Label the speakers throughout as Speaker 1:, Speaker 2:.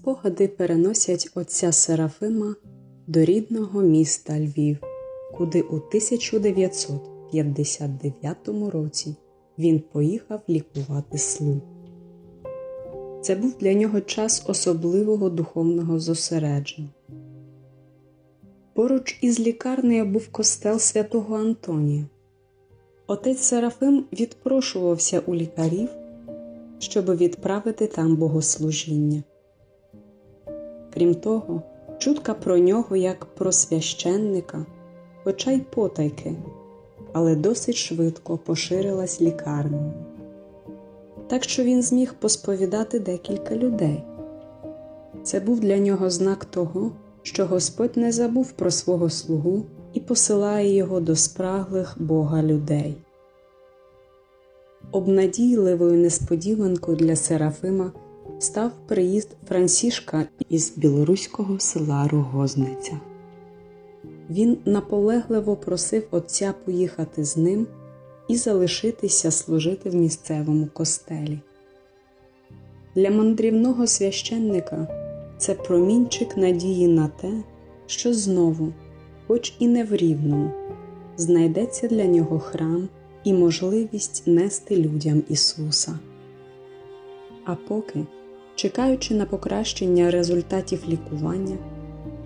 Speaker 1: Спогади переносять отця Серафима до рідного міста Львів, куди у 1959 році він поїхав лікувати слух. Це був для нього час особливого духовного зосередження. Поруч із лікарнею був костел святого Антонія. Отець Серафим відпрошувався у лікарів, щоб відправити там богослужіння. Крім того, чутка про нього як про священника, хоча й потайки, але досить швидко поширилась лікарнею. Так що він зміг посповідати декілька людей. Це був для нього знак того, що Господь не забув про свого слугу і посилає його до спраглих Бога людей. Обнадійливою несподіванкою для Серафима став приїзд Франсішка із білоруського села Рогозниця. Він наполегливо просив отця поїхати з ним і залишитися служити в місцевому костелі. Для мандрівного священника це промінчик надії на те, що знову, хоч і не в рівному, знайдеться для нього храм і можливість нести людям Ісуса. А поки, чекаючи на покращення результатів лікування,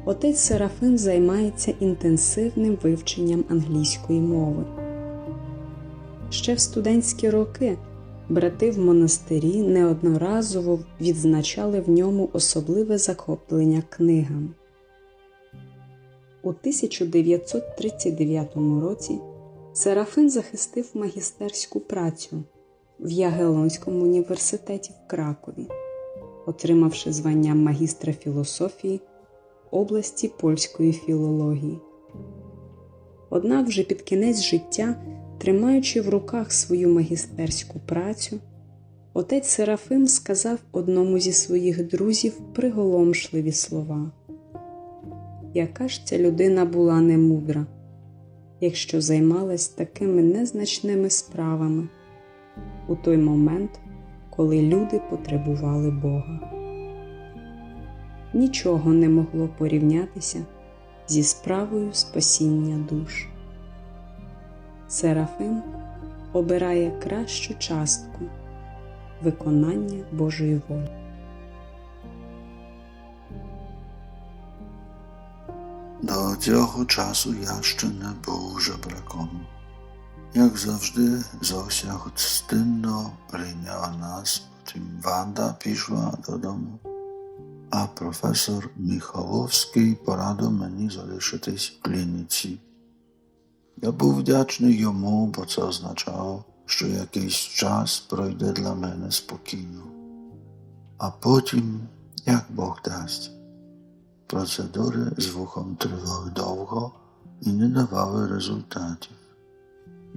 Speaker 1: отець Серафим займається інтенсивним вивченням англійської мови. Ще в студентські роки брати в монастирі неодноразово відзначали в ньому особливе захоплення книгами. У 1939 році Серафин захистив магістерську працю в Ягелонському університеті в Кракові, отримавши звання магістра філософії області польської філології. Однак вже під кінець життя, тримаючи в руках свою магістерську працю, отець Серафим сказав одному зі своїх друзів приголомшливі слова. Яка ж ця людина була немудра, якщо займалась такими незначними справами у той момент, коли люди потребували Бога. Нічого не могло порівнятися зі справою спасіння душ. Серафим обирає кращу частку виконання Божої волі.
Speaker 2: До цього часу я ще не був жебраком. Як завжди, Зося гостинно прийняла нас, потім Ванда пішла додому, а професор Михайловський порадив мені залишитись в клініці. Я був вдячний йому, бо це означало, що якийсь час пройде для мене спокійно. А потім, як Бог дасть. Процедури з вухом тривали довго і не давали результатів.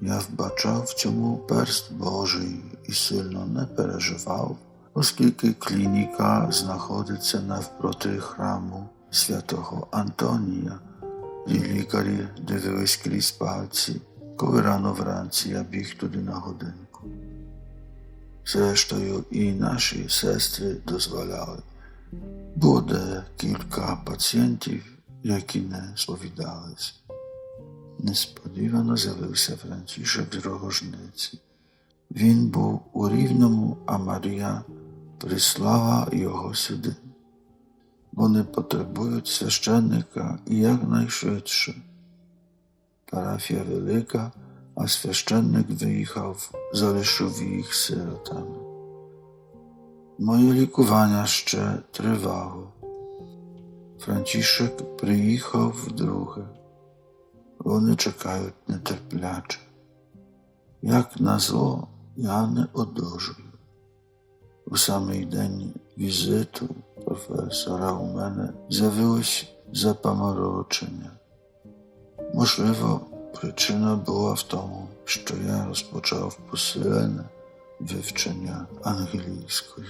Speaker 2: Я вбачав в цьому перст Божий і сильно не переживав, оскільки клініка знаходиться навпроти храму святого Антонія, і лікарі дивились крізь пальці, коли рано вранці я біг туди на годинку. Зрештою, і наші сестри дозволяли. Буде кілька пацієнтів, які не сповідались. Несподівано з'явився Францішек з рогожниці. Він був у рівному, а Марія прислала його сюди. Вони потребують священника якнайшвидше. Парафія велика, а священник виїхав, залишив їх сиротами. Моє лікування ще тривало. Францішек приїхав вдруге. Вони чекають нетерпляче. Як на зло, я не одужую. У самий день візиту професора у мене з'явилось запаморочення. Можливо, причина була в тому, що я розпочав посилене вивчення англійської.